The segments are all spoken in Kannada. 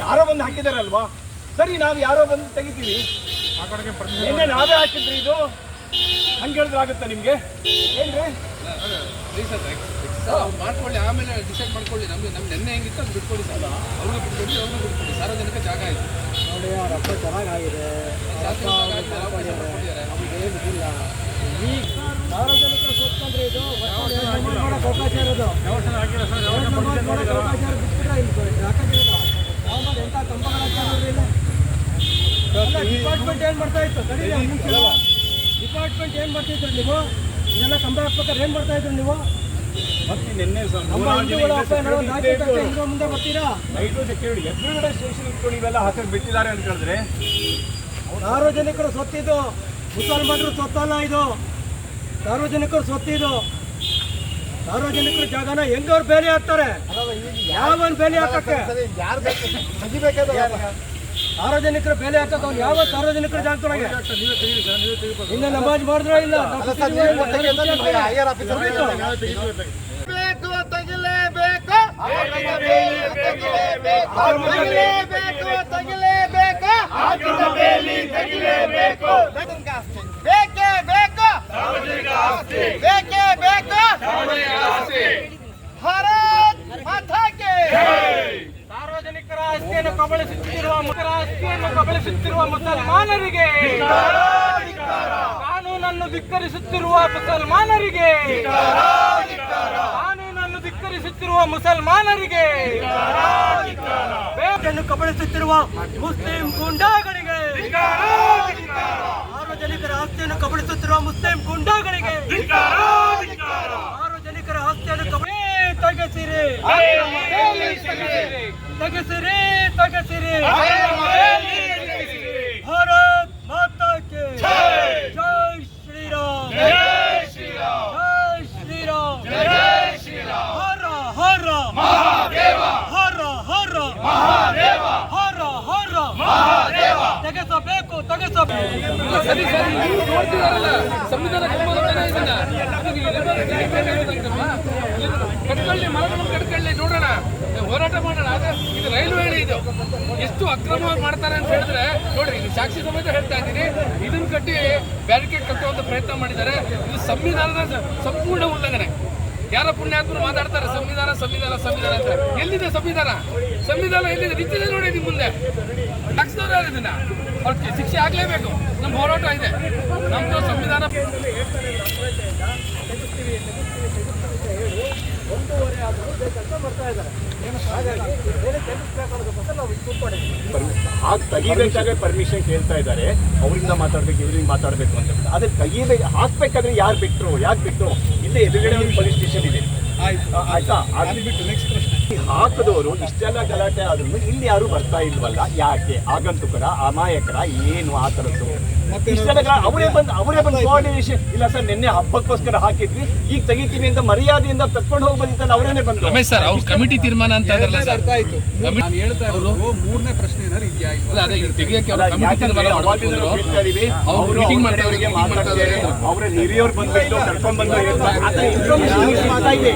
ಯಾರೋ ಬಂದು ಹಾಕಿದಾರಲ್ವಾ? ಸರಿ, ನಾವು ಯಾರೋ ಬಂದು ತೆಗಿತೀವಿ. ನಿನ್ನೆ ನಾವೇ ಹಾಕಿದ್ರಿ ಇದು. ಹಂಗೆ ಹೇಳಿದ್ರೆ ಆಗುತ್ತಾ ನಿಮ್ಗೆ? ಏನ್ರಿ? ಮಾಡ್ಕೊಳ್ಳಿ ಆಮೇಲೆ ಡಿಸೈಡ್ ಮಾಡ್ಕೊಳ್ಳಿ. ನಮ್ಗೆ ನಮ್ಗೆ ನೆನ್ನೆ ಹೆಂಗಿತ್ತು ಅದು ಬಿಟ್ಕೊಳ್ಳಿ ಸರ್. ಅವ್ರಿಗೆ ಬಿಟ್ಕೊಡಿ ಅವ್ರಿಗೆ ಬಿಟ್ಕೊಳ್ಳಿ ಸಾರ್ವಜನಿಕ ಜಾಗ ಇದೆ ನೋಡಿ ಜಾಗ ಆಯ್ತು, ಅವಕಾಶ ಮಾಡ್ಕೊಟ್ಟಿದ್ದಾರೆ. ಈ ಸಾರ್ವಜನಿಕ ಸ್ವತ್ತು ಅಂದ್ರೆ ಇದು ಮಾಡಕ್ ಅವಕಾಶ ಇರೋದು. ಮಾಡಕ್ ಅವಕಾಶ ಬಿಟ್ಬಿಟ್ರೆ ಇಲ್ಲಿ ಹಾಕಿರೋದು ಆಮೇಲೆ ಎಂಥ ಹಾಕ್ತಾರೆ ಇಲ್ಲಿ. ಡಿಪಾರ್ಟ್ಮೆಂಟ್ ಏನ್ ಮಾಡ್ತಾ ಇತ್ತು? ಡಿಪಾರ್ಟ್ಮೆಂಟ್ ಏನ್ ಮಾಡ್ತಾ ಇದ್ರು ನೀವು? ಇದೆಲ್ಲ ಕಂಬ ಹಾಕ್ಬೇಕಾದ್ರೆ ಏನ್ ಮಾಡ್ತಾ ಇದ್ರು ನೀವು? ಮತ್ತೆ ನಿನ್ನೆ ನೈಟು ಸೆಕ್ಯೂರಿಟಿ ಎದುರುಗಡೆ ಸ್ಟೇಷನ್ ಇಟ್ಕೊಂಡು ಇವೆಲ್ಲ ಹಾಕಕ್ ಬಿಟ್ಟಿದ್ದಾರೆ ಅಂತ ಹೇಳಿದ್ರೆ. ಸಾರ್ವಜನಿಕರ ಸೊತ್ತಿದು ಮುಸಲ್ಮಾನರು ಸ್ವತ್ತಲ್ಲ ಇದು. ಸಾರ್ವಜನಿಕರು ಸೊತ್ತಿದು ಸಾರ್ವಜನಿಕರ ಜಾಗನ ಹೆಂಗವ್ರು ಬೇಲಿ ಹಾಕ್ತಾರೆ? ಯಾವನ್ ಬೇಲಿ ಹಾಕಕ್ಕೆ? ಸಾರ್ವಜನಿಕರ ಬೇಲಿ ಹಾಕಕ್ಕೆ ಅವ್ನು ಯಾವ ಸಾರ್ವಜನಿಕರ ಜಾಗದೊಳಗೆ? ಇನ್ನ ನಮಾಜ್ ಮಾಡಿದ್ರ ಇಲ್ಲ? ಬೇಕು ತೆಗಿಲೇಬೇಕು ತೆಗಿಲೇಬೇಕು ತೆಗಿಲೇಬೇಕು ಬೇಕೇ ಬೇಕು ಬೇಕೇ ಬೇಕು ಭಾರತ್ ಮಾತಾಕ್ಕೆ ಸಾರ್ವಜನಿಕರ ಆಸ್ತಿಯನ್ನು ಕಬಳಿಸುತ್ತಿರುವ ಮುಖರ ಆಸ್ತಿಯನ್ನು ಕಬಳಿಸುತ್ತಿರುವ ಮುಸಲ್ಮಾನರಿಗೆ. ಕಾನೂನನ್ನು ಧಿಕ್ಕರಿಸುತ್ತಿರುವ ಮುಸಲ್ಮಾನರಿಗೆ. ಕಾನೂನನ್ನು ಧಿಕ್ಕರಿಸುತ್ತಿರುವ ಮುಸಲ್ಮಾನರಿಗೆ. ಬೇಕನ್ನು ಕಬಳಿಸುತ್ತಿರುವ ಮುಸ್ಲಿಂ ಗುಂಡಾಗಳಿಗೆ. ಸಾರ್ವಜನಿಕರ ಆಸ್ತಿಯನ್ನು ಕಬಳಿಸುತ್ತಿರುವ ಮುಸ್ಲಿಂ ಗುಂಡಾಗಳಿಗೆ. ಸಾರ್ವಜನಿಕರ ಆಸ್ತಿಯನ್ನು ಕಬಳಿ ತೆಗೆಸಿರಿ ತೆಗೆಸಿರಿ ತೆಗೆಸಿರಿ ತೆಗೆಸಬೇಕು, ತಗಿಸಬೇಕು. ಸಂವಿಧಾನ? ಕಟ್ಕೊಳ್ಳಿ ಮರಗಳನ್ನು ಕಟ್ಕೊಳ್ಳಿ ನೋಡೋಣ. ಹೋರಾಟ ಮಾಡೋಣ. ಆದ್ರೆ ಇದು ರೈಲ್ವೆ ಇದು. ಎಷ್ಟು ಅಕ್ರಮವಾಗಿ ಮಾಡ್ತಾರೆ ಅಂತ ಹೇಳಿದ್ರೆ, ನೋಡ್ರಿ ಇದು ಸಾಕ್ಷಿ ಸಮೇತ ಹೇಳ್ತಾ ಇದ್ದೀನಿ. ಇದನ್ನ ಕಟ್ಟಿ ಬ್ಯಾರಿಕೇಡ್ ಕಟ್ಟುವಂತ ಪ್ರಯತ್ನ ಮಾಡಿದ್ದಾರೆ. ಇದು ಸಂವಿಧಾನದ ಸಂಪೂರ್ಣ ಉಲ್ಲಂಘನೆ. ಯಾರ ಪುಣ್ಯಾತ್ಮರು ಮಾತಾಡ್ತಾರೆ, ಸಂವಿಧಾನ ಸಂವಿಧಾನ ಸಂವಿಧಾನ ಅಂತ. ಎಲ್ಲಿದೆ ಸಂವಿಧಾನ? ಸಂವಿಧಾನ ಎಲ್ಲಿದೆ? ನಿಂತಿದೆ ನೋಡಿ ನಿಮ್ ಮುಂದೆ. ಹಾಕ್ಸಿದವ್ರು ಯಾರು ಇದನ್ನ? ಅವ್ರಿಗೆ ಶಿಕ್ಷೆ ಆಗಲೇಬೇಕು. ನಮ್ಮ ಹೋರಾಟ ಇದೆ. ನಮ್ದು ಸಂವಿಧಾನ ಆಗ ತೆಗಿಬೇಕಾದ್ರೆ ಪರ್ಮಿಷನ್ ಕೇಳ್ತಾ ಇದ್ದಾರೆ. ಅವರಿಂದ ಮಾತಾಡ್ಬೇಕು ಇವರಿಂದ ಮಾತಾಡ್ಬೇಕು ಅಂತ ಆದ್ರೆ ಅದೇ ತೆಗಿಬೇಕು ಹಾಕ್ಬೇಕಾದ್ರೆ ಯಾರು ಬಿಟ್ಟರು ಯಾಕೆ ಬಿಟ್ಟರು ಇಲ್ಲೇ ಎದುರುಗಡೆ ಒಂದು ಪೊಲೀಸ್ ಸ್ಟೇಷನ್ ಇದೆ. ಆಯ್ತಾ. ಆಯ್ತಾ? ಅದು ಬಿಟ್ಟು ನೆಕ್ಸ್ಟ್ ಪ್ರಶ್ನೆ. ಹಾಕದವರು ಇಷ್ಟೆಲ್ಲ ಗಲಾಟೆ ಆದ್ರೂ ಇಲ್ಲಿ ಯಾರು ಬರ್ತಾ ಇಲ್ವಲ್ಲ? ಯಾಕೆ? ಆಗಂತುಕರ ಅಮಾಯಕರ ಏನು ಆ ಥರದ್ದು? ಇಷ್ಟೆಲ್ಲ ಅವರೇ ಬಂದು ಅವರೇ ಬಂದು ಕೋಆರ್ಡಿನೇಷನ್ ಇಲ್ಲ ಸರ್ ನಿನ್ನೆ ಹಬ್ಬಕ್ಕೋಸ್ಕರ ಹಾಕಿದ್ವಿ. ಈಗ ತೆಗಿತೀವಿ ಅಂತ ಮರ್ಯಾದೆಯಿಂದ ತಕ್ಕೊಂಡು ಅಂತ ಅವರೇನೆ ಬಂದು ರಮೇಶ್ ಸರ್ ಅವ್ರ ಕಮಿಟಿ ತೀರ್ಮಾನ ಅಂತ ಸರ್ ಅರ್ಥ ಆಯ್ತು. ನಾನು ಹೇಳ್ತಾ ಇರೋದು ಮೂರನೇ ಪ್ರಶ್ನೆ ಏನಾದ್ರು ಇದೆಯಾ ಇಲ್ಲ? ಅದೇ ತೆಗಿಯಕ್ಕೆ ಅವ್ರ ಕಮಿಟಿ ತೀರ್ಮಾನ ಅವಾಗಿಂದ ಮಾಡ್ಕೊಂಡು ನಾವು ಕೇಳ್ತಾ ಇದೀವಿ, ಅವ್ರು ಮೀಟಿಂಗ್ ಮಾಡ್ತಾ ಇದ್ದಾರೆ. ಅವ್ರ ಹಿರಿಯವ್ರು ಬಂದ್ಬಿಟ್ಟು ಕರ್ಕೊಂಡ್ ಬಂದು ನಮ್ಗೆ ಸಿಗ್ತಾ ಇದೆ.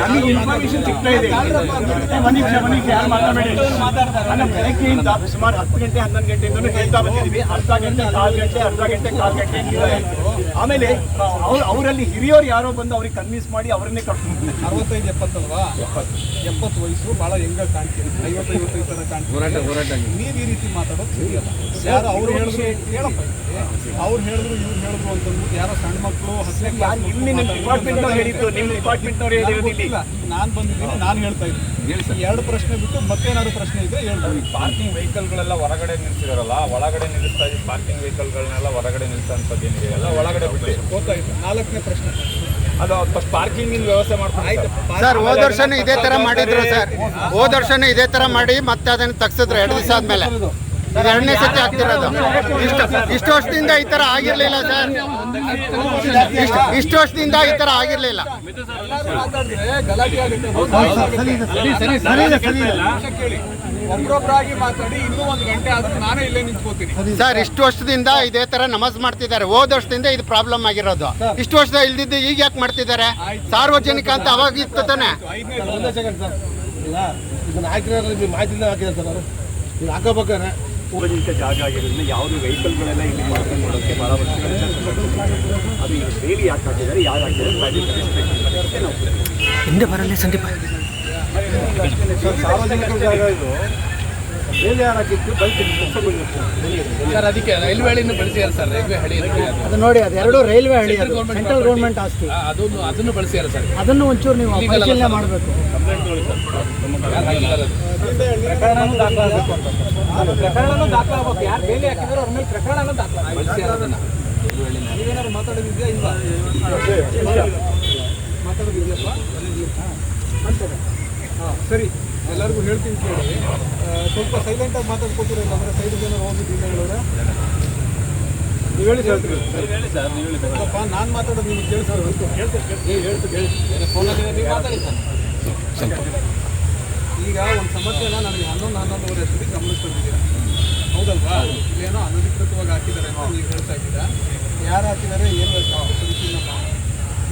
ನಮಗೆ ಇನ್ಫಾರ್ಮೇಶನ್ ಸಿಗ್ತಾ ಇದೆ. ಒಂದ್ ನಿಮಿಷ ಒಂದ್ ನಿಮಿಷ ಯಾರು ಮಾತಾಡಬೇಡಿ? ಅಲ್ಲ ಬೆಳಗ್ಗೆಯಿಂದ ಸುಮಾರು ಹತ್ತು ಗಂಟೆ ಹನ್ನೊಂದು ಗಂಟೆ ಹೇಳ್ತಾ ಬಂದಿದ್ದೀವಿ ಅರ್ಧ ಗಂಟೆ ಕಾಲ್ ಗಂಟೆ ಅರ್ಧ ಗಂಟೆ ಕಾಲು ಗಂಟೆ. ಆಮೇಲೆ ಅವ್ರು ಅವರಲ್ಲಿ ಹಿರಿಯವ್ರು ಯಾರೋ ಬಂದು ಅವ್ರಿಗೆ ಕನ್ವಿನ್ಸ್ ಮಾಡಿ ಅವರನ್ನೇ ಕರ್ಕೊಂಡು ಅರವತ್ತೈದು ಎಪ್ಪತ್ತಲ್ವಾ? ಎಪ್ಪತ್ತು. ವಯಸ್ಸು ಬಹಳ ಹೆಂಗ ಕಾಣ್ತೀನಿ ಐವತ್ತು ಐವತ್ತೈದು ಕಾಣ್ತೀರಿ. ಹೋರಾಟ ಹೋರಾಟ ನೀವ್. ಈ ರೀತಿ ಮಾತಾಡೋದು ಸರಿಯಲ್ಲ ಯಾರು ಅವ್ರು ಹೇಳಿದ್ರು ಕೇಳಪ್ಪ ಇಲ್ಲಿ. ಅವ್ರು ಹೇಳಿದ್ರು ಇವ್ರು ಹೇಳಿದ್ರು ಅಂತಂದ್ಬಿಟ್ಟು ಯಾರೋ ಸಣ್ಣ ಮಕ್ಕಳು ಹಸನೆ ನಿಮ್ಮ ಡಿಪಾರ್ಟ್ಮೆಂಟ್ ಹೇಳಿದ್ದು ನಿಮ್ಮ ಡಿಪಾರ್ಟ್ಮೆಂಟ್ ಅವ್ರು ಹೇಳಿರೋದು ಇಲ್ಲಿ. ನಾನು ಬಂದಿದ್ದೀನಿ ನಾನು ಹೇಳ್ತಾ ಇದ್ದೀನಿ. ಎರಡು ಪ್ರಶ್ನೆ ಬಿಟ್ಟು ಮತ್ತೇನಾದ್ರು ಪ್ರಶ್ನೆ ಇದ್ರೆ ಹೇಳ್ಬೋದು ಪಾರ್ಕಿಂಗ್ ವೆಹಿಕಲ್ಗಳೆಲ್ಲ ಹೊರಗಡೆ ನಿಲ್ಸಿದಾರಲ್ಲ ಒಳಗಡೆ ನಿಲ್ಲಿಸ್ತಾ ಇದ್ದೀವಿ ಪಾರ್ಕಿಂಗ್ ವೆಹಿಕಲ್ಗಳನ್ನೆಲ್ಲ ಹೊರಗಡೆ ನಿಲ್ಸೋಂಥದ್ದು ಏನಿದೆ? ಎಲ್ಲ ಒಳಗಡೆ ಬಿಟ್ಟು. ಗೊತ್ತಾಯ್ತು. ನಾಲ್ಕನೇ ಪ್ರಶ್ನೆ. ಅದು ಫಸ್ಟ್ ಪಾರ್ಕಿಂಗಿನ ವ್ಯವಸ್ಥೆ ಮಾಡ್ಕೊಂಡು ಸರ್. ಹೋದ ವರ್ಷನೂ ಇದೇ ತರ ಮಾಡಿದ್ರು ಸರ್. ಹೋದ ವರ್ಷನೂ ಇದೇ ತರ ಮಾಡಿ ಮತ್ತೆ ಅದನ್ನ ತಗ್ಸಿದ್ರು ಎರಡು ದಿವಸ ಆದ್ಮೇಲೆ. ಇದು ಎರಡನೇ ಸತಿ ಆಗ್ತಿರೋದು. ಇಷ್ಟು ಇಷ್ಟು ವರ್ಷದಿಂದ ಈ ತರ ಆಗಿರ್ಲಿಲ್ಲ ಸರ್. ಇಷ್ಟು ಇಷ್ಟು ವರ್ಷದಿಂದ ಈ ತರ ಆಗಿರ್ಲಿಲ್ಲ. ಗಲಾಟೆ ಒಬ್ರೊಬ್ರಾಗಿ ಮಾತಾಡಿ ಇನ್ನೂ ಒಂದು ಗಂಟೆ ಆದ್ರೆ ನಾನೇ ಇಲ್ಲೇ ನಿಂತ್ಕೋತೀನಿ. ಸರ್ ಇಷ್ಟು ವರ್ಷದಿಂದ ಇದೇ ತರ ನಮಾಜ್ ಮಾಡ್ತಿದ್ದಾರೆ. ಹೋದ ವರ್ಷದಿಂದ ಇದು ಪ್ರಾಬ್ಲಮ್ ಆಗಿರೋದು. ಇಷ್ಟು ವರ್ಷದ ಇಲ್ದಿದ್ದು ಈಗ ಯಾಕೆ ಮಾಡ್ತಿದ್ದಾರೆ? ಸಾರ್ವಜನಿಕ ಅಂತ ಅವಾಗ ಇತ್ತು ತಾನೆ. ಐದನೇ ಒಂದೇ ಸೆಕೆಂಡ್ ಸರ್. ಈಗ ಇದನ್ನ ಹಾಕಿರೋದ್ರಲ್ಲಿ ಮಾಹಿತಿನ ಹಾಕಿದ್ದಾರೆ ಸರ್ ಅವರು ಈಗ ಹಾಕೋಬೇಕಾದ್ರೆ. ಸಾರ್ವಜನಿಕ ಜಾಗ ಆಗಿರೋದ್ರಿಂದ ಯಾವುದೇ ವೆಹಿಕಲ್ಗಳೆಲ್ಲ ಇಲ್ಲಿ ಪಾರ್ಕಿಂಗ್ ಮಾಡೋಕ್ಕೆ ಭಾಳ ವರ್ಷಗಳಿಂದ ಅದು ಈಗ ಬೇಲಿ ಯಾಕೆ ಹಾಕಿದ್ದಾರೆ ಯಾರು ಹಾಕಿದ್ದಾರೆ ಹಿಂದೆ ಬರಲ್ಲ ಸಂದೀಪ. ಸಾರ್ವಜನಿಕ ಜಾಗ ಇದು ಬೇಲಿ ಯಾರು ಹಾಕಿತ್ತು ಬೈಕ್ ಸರ್ ಅದಕ್ಕೆ ರೈಲ್ವೆ ಹಳಿಯನ್ನು ಬಳಸಿದ್ದಾರೆ ಸರ್? ರೈಲ್ವೆ ಹಳಿ ಅದು ಅದು. ಅದು ನೋಡಿ ಅದೆರಡು ರೈಲ್ವೆ ಹಳಿ ಅದು. ಸೆಂಟ್ರಲ್ ಗೌರ್ಮೆಂಟ್ ಆಸ್ತಿ. ಅದನ್ನು ಅದನ್ನು ಬಳಸಿದ್ದಾರೆ ಸರ್? ಅದನ್ನು ಒಂಚೂರು ನೀವು ಪರಿಶೀಲನೆ ಮಾಡಬೇಕು? ಪ್ರಕರಣನೂ ದಾಖಲಾಗಬೇಕು ಯಾರು ಬೇಲಿ ಹಾಕಿದ್ರು ಅವ್ರ ಮೇಲೆ ಪ್ರಕರಣನೂ ದಾಖಲಾಗಬೇಕು. ಬಳಸಿದ್ದಾರೆ ಅದನ್ನ? ಹಳಿನ. ನೀವೇನಾದ್ರು ಮಾತಾಡೋದಿದೆಯಾ ಇಲ್ವಾ? ಮಾತಾಡೋದಿದೆಯಪ್ಪ? ಹಾಂ ಸರಿ. ಎಲ್ಲರಿಗೂ ಹೇಳ್ತೀನಿ ಕೇಳಿ. ಸ್ವಲ್ಪ ಸ್ವಲ್ಪ ಸೈಲೆಂಟಾಗಿ ಮಾತಾಡ್ಕೊತೀರಲ್ಲ ಅಂದರೆ ಸೈಡ್ ಜನ ಹೋಗಿದ್ದೀನಿ ಹೇಳಿದ್ರೆ ನೀವು ಹೇಳಿ ಸರ್ ಸ್ವಲ್ಪ ನಾನು ಮಾತಾಡೋದು ನಿಮ್ಗೆ ಸರ್ ಈಗ ಒಂದು ಸಮಸ್ಯೆನ ನನಗೆ ಹನ್ನೊಂದು ಹನ್ನೊಂದುವರೆ ಅಷ್ಟೊತ್ತಿಗೆ ಗಮನಿಸ್ಕೊಂಡಿದ್ದೀರಾ ಹೌದಲ್ವಾ? ಇಲ್ಲೇನೋ ಅನಧಿಕೃತವಾಗಿ ಹಾಕಿದ್ದಾರೆ ಅಂತ ನೀವು ಹೇಳ್ತಾ ಇದ್ದೀರಾ. ಯಾರು ಹಾಕಿದ್ದಾರೆ ಏನು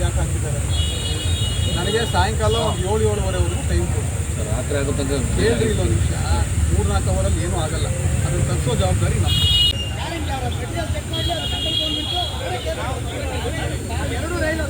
ಯಾಕೆ ಹಾಕಿದ್ದಾರೆ ನನಗೆ ಸಾಯಂಕಾಲ ಒಂದು ಏಳು ಏಳುವರೆವರೆಗೂ ಟೈಮ್ ರಾತ್ರಿ ಆಗುತ್ತಂದ್ರೆ ಕೇಳಿ ಇಲ್ಲೊಂದು ನಿಮಿಷ. ಮೂರು ನಾಲ್ಕು ಅವರಲ್ಲಿ ಏನೂ ಆಗಲ್ಲ. ಅದನ್ನು ತರಿಸೋ ಜವಾಬ್ದಾರಿ ನಮ್ಮ ಎರಡು ರೈಲ್